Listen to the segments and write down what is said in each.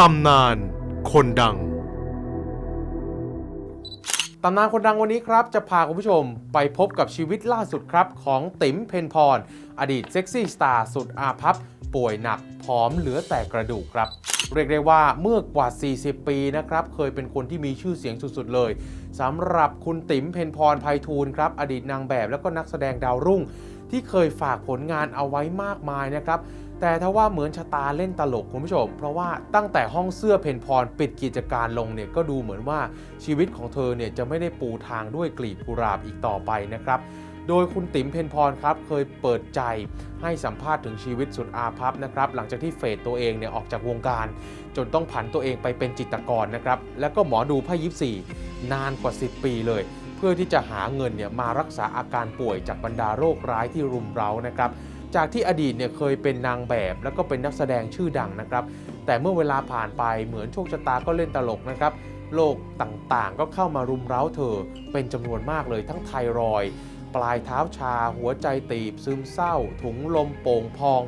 ตำนานคนดัง ตำนานคนดังวันนี้ครับ จะพาคุณผู้ชมไปพบกับชีวิตล่าสุดครับ ของติ๋มเพนพร อดีตเซ็กซี่สตาร์สุดอาภัพ ป่วยหนักผอมเหลือแต่กระดูกครับ เรียกได้ว่าเมื่อกว่า 40 ปีนะครับ เคยเป็นคนที่มีชื่อเสียงสุดๆเลยสำหรับคุณติ๋มเพนพรภัยทูลครับ อดีตนางแบบแล้วก็นักแสดงดาวรุ่ง ที่เคยฝากผลงานเอาไว้มากมายนะครับ แต่ถ้าว่าเหมือนชะตาเล่นตลกคุณผู้ชม เพราะว่าตั้งแต่ห้องเสื้อเพนพรปิดกิจการลงเนี่ยก็ดูเหมือนว่าชีวิตของเธอเนี่ยจะไม่ได้ปูทางด้วยกลีบกุหลาบอีกต่อไปนะครับโดยคุณติ๋มเพนพรครับเคยเปิดใจให้สัมภาษณ์ถึงชีวิตสุดอาภัพนะครับหลังจากที่เฟดตัวเองเนี่ยออกจากวงการ จนต้องผันตัวเองไปเป็นจิตกรนะครับแล้วก็หมอดูไพ่ยิปซีนานกว่า 10 ปีเลย เพื่อที่จะหาเงินเนี่ยมารักษาอาการป่วยจากบรรดาโรคร้ายที่รุมเร้านะครับ จากที่อดีตเนี่ยเคยเป็นนางแบบแล้วก็เป็นนักแสดงชื่อดังนะครับ แต่เมื่อเวลาผ่านไปเหมือนโชคชะตาก็เล่นตลกนะครับโรคต่างๆ ก็เข้ามารุมเร้าเธอ เป็นจำนวนมากเลยทั้งไทรอย์ปลายเท้าชา หัวใจตีบ ซึมเศร้า ถุงลมโป่งพอง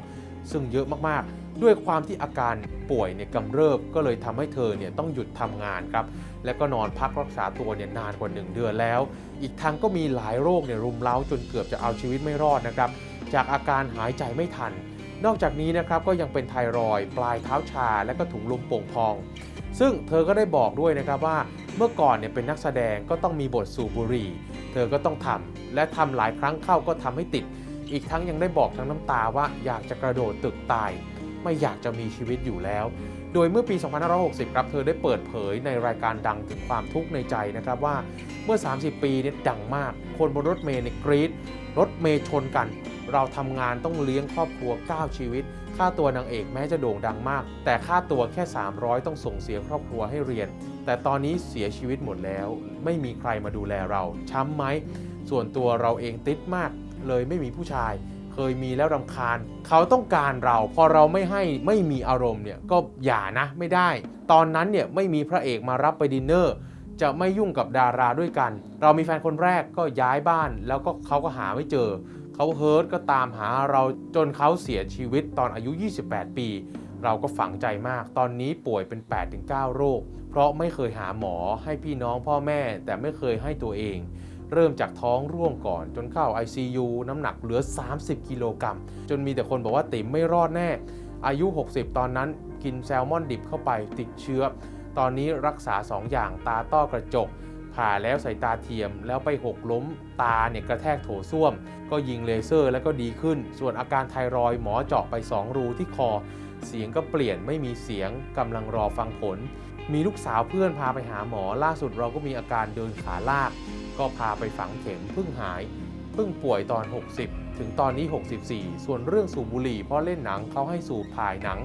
ซึ่งเยอะมากๆ ด้วยความที่อาการป่วยเนี่ยกำเริบก็เลยทำให้เธอเนี่ยต้องหยุดทำงานครับ และก็นอนพักรักษาตัวเนี่ยนานกว่า 1 เดือนแล้ว อีกทั้งก็มีหลายโรคเนี่ยรุมเร้าจนเกือบจะเอาชีวิตไม่รอดนะครับ จากอาการหายใจไม่ทัน นอกจากนี้นะครับก็ยังเป็นไทรอยปลายเท้าชา และก็ถุงลมโป่งพอง ซึ่งเธอก็ได้บอกด้วยนะครับว่าเมื่อก่อนเนี่ยเป็นนักแสดงก็ต้องมีบทสูบบุหรี่ เธอก็ต้องทำและทำหลายครั้งเข้าก็ทำให้ติด อีกทั้งยังได้บอกทั้งน้ำตาว่าอยากจะกระโดดตึกตาย ไม่อยากจะมีชีวิตอยู่แล้ว โดยเมื่อปี 2560 ครับเธอได้เปิดเผยในรายการดังถึงความทุกข์ในใจนะครับว่าเมื่อ 30 ปีเนี่ยดังมาก คนบนรถเมล์เนี่ยกรีดรถเมย์ชนกัน เราทำงานต้องเลี้ยงครอบครัว 9 ชีวิต ค่าตัวนางเอกแม้จะโด่งดังมาก แต่ค่าตัวแค่ 300 ต้องส่งเสียครอบครัวให้เรียน แต่ตอนนี้เสียชีวิตหมดแล้ว ไม่มีใครมาดูแลเรา ช้ำไหม ส่วนตัวเราเองติดมากเลยไม่มีผู้ชาย เคยมีแล้วรำคาญ เขาต้องการเราพอเราไม่ให้ไม่มีอารมณ์เนี่ยก็อย่านะไม่ได้ ตอนนั้นเนี่ยไม่มีพระเอกมารับไปดินเนอร์จะไม่ยุ่งกับดาราด้วยกัน เรามีแฟนคนแรกก็ย้ายบ้าน แล้วก็เขาก็หาไม่เจอ เขาเฮิร์ตก็ตามหาเราจนเขาเสียชีวิตตอนอายุ 28 ปี เราก็ฝังใจมาก ตอนนี้ป่วยเป็น 8-9 โรค เพราะไม่เคยหาหมอให้พี่น้องพ่อแม่ แต่ไม่เคยให้ตัวเอง เริ่มจากท้องร่วงก่อนจนเข้า ICU น้ำหนักเหลือ 30 กิโลกรัม จนมีแต่คนบอกว่าติ๋มไม่รอดแน่ อายุ 60 ตอนนั้นกินแซลมอนดิบเข้าไปติดเชื้อ ตอนนี้รักษา 2 อย่างตาต้อกระจก ผ่าแล้วใส่ตาเทียม แล้วไปหกล้มตาเนี่ยกระแทกโถส้วม ก็ยิงเลเซอร์แล้วก็ดีขึ้น ส่วนอาการไทรอยหมอเจาะไป 2 รูที่คอ เสียงก็เปลี่ยนไม่มีเสียงกำลังรอฟังผล มีลูกสาวเพื่อนพาไปหาหมอล่าสุดเราก็มีอาการเดินขาลาก ก็พาไปฝังเข็มเพิ่งหายเพิ่งป่วยตอน 60 ถึงตอนนี้ 64 ส่วนเรื่องสูบบุหรี่เพราะเล่นหนังเขาให้สูบถ่ายหนัง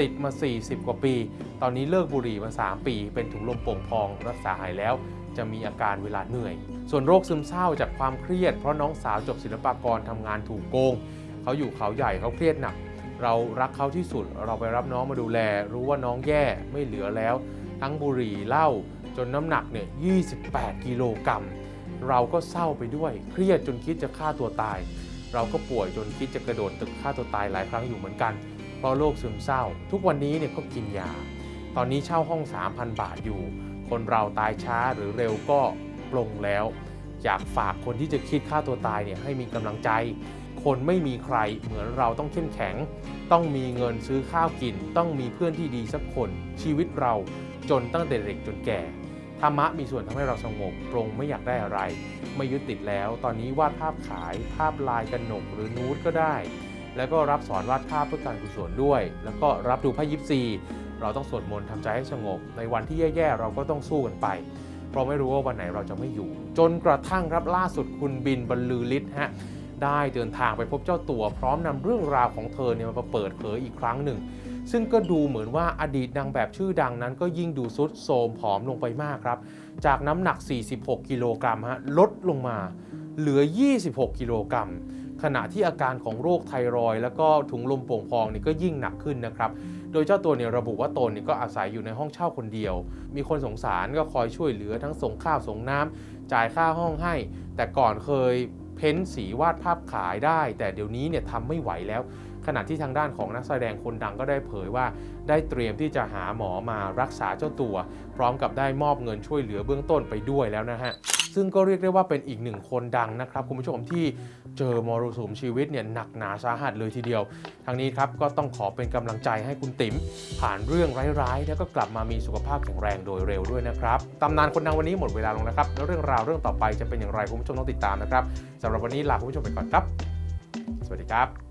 ติดมา 40 กว่าปี ตอนนี้เลิกบุหรี่มา 3 ปี เป็นถุงลมโป่งพองรักษาหายแล้ว จะมีอาการเวลาเหนื่อย ส่วนโรคซึมเศร้าจากความเครียด เพราะน้องสาวจบศิลปากรทำงานถูกโกง เขาอยู่เขาใหญ่เขาเครียดหนัก เรารักเขาที่สุด เราไปรับน้องมาดูแล รู้ว่าน้องแย่ไม่เหลือแล้ว ทั้งบุหรี่เหล้าจนน้ำหนักเนี่ย 28 กิโลกรัม เราก็เศร้าไปด้วย เครียดจนคิดจะฆ่าตัวตาย เราก็ป่วยจนคิดจะกระโดดตึกฆ่าตัวตายหลายครั้งอยู่เหมือนกัน เพราะโรคซึมเศร้า ทุกวันนี้เนี่ยก็กินยา ตอนนี้เช่าห้อง 3,000 บาทอยู่ คนเราตายช้าหรือเร็วก็ปลงแล้ว อยากฝากคนที่จะคิดฆ่าตัวตายเนี่ยให้มีกำลังใจ คนไม่มีใครเหมือนเราต้องเข้มแข็ง ต้องมีเงินซื้อข้าวกิน ต้องมีเพื่อนที่ดีสักคน ชีวิตเราจนตั้งแต่เด็กจนแก่ ธรรมะมีส่วนทำให้เราสงบปรงไม่อยากได้อะไร ไม่ยึดติดแล้ว ตอนนี้วาดภาพขายภาพลายกระหนกหรือนูดก็ได้ แล้วก็รับสอนวาดภาพเพื่อการกุศลด้วย แล้วก็รับดูพระยิปซี เราต้องสวดมนต์ทำใจให้สงบ ในวันที่แย่ๆเราก็ต้องสู้กันไป เพราะไม่รู้ว่าวันไหนเราจะไม่อยู่ จนกระทั่งครับล่าสุดคุณบินบรรลือฤทธิ์ฮะได้เดินทางไปพบเจ้าตัว พร้อมนำเรื่องราวของเธอเนี่ยมาเปิดเผยอีกครั้งหนึ่ง ซึ่งก็ดูเหมือนว่าอดีตนางแบบชื่อดังนั้นก็ยิ่งดูซุดโทรมผอมลงไปมากครับ จากน้ำหนัก 46 กิโลกรัมฮะลดลงมาเหลือ 26 กิโลกรัมขณะที่อาการของโรคไทรอยแล้วก็ถุงลมโป่งพองนี่ก็ยิ่งหนักขึ้นนะครับ โดยเจ้าตัวเนี่ยระบุว่าตนเนี่ยก็อาศัยอยู่ในห้องเช่าคนเดียว มีคนสงสารก็คอยช่วยเหลือทั้งส่งข้าวส่งน้ำจ่ายค่าห้องให้ แต่ก่อนเคย เพ้นสีวาดภาพขายได้ แต่เดี๋ยวนี้เนี่ยทำไม่ไหวแล้ว ขณะที่ทางด้านของนักแสดงคนดังก็ได้เผยว่า ได้เตรียมที่จะหาหมอมารักษาเจ้าตัว พร้อมกับได้มอบเงินช่วยเหลือเบื้องต้นไปด้วยแล้วนะฮะ ซึ่งก็เรียกได้ว่าเป็นอีกหนึ่งคนดังนะครับคุณผู้ชมที่เจอมรสุมชีวิตเนี่ยหนักหนาสาหัสเลยทีเดียว ทางนี้ครับก็ต้องขอเป็นกำลังใจให้คุณติ๋มผ่านเรื่องร้ายๆ แล้วก็กลับมามีสุขภาพแข็งแรงโดยเร็วด้วยนะครับตำนานคนดังวันนี้หมดเวลาลงแล้วครับแล้วเรื่องราวเรื่องต่อไปจะเป็นอย่างไรคุณผู้ชมต้องติดตามนะครับสำหรับวันนี้ลาคุณผู้ชมไปก่อนครับ สวัสดีครับ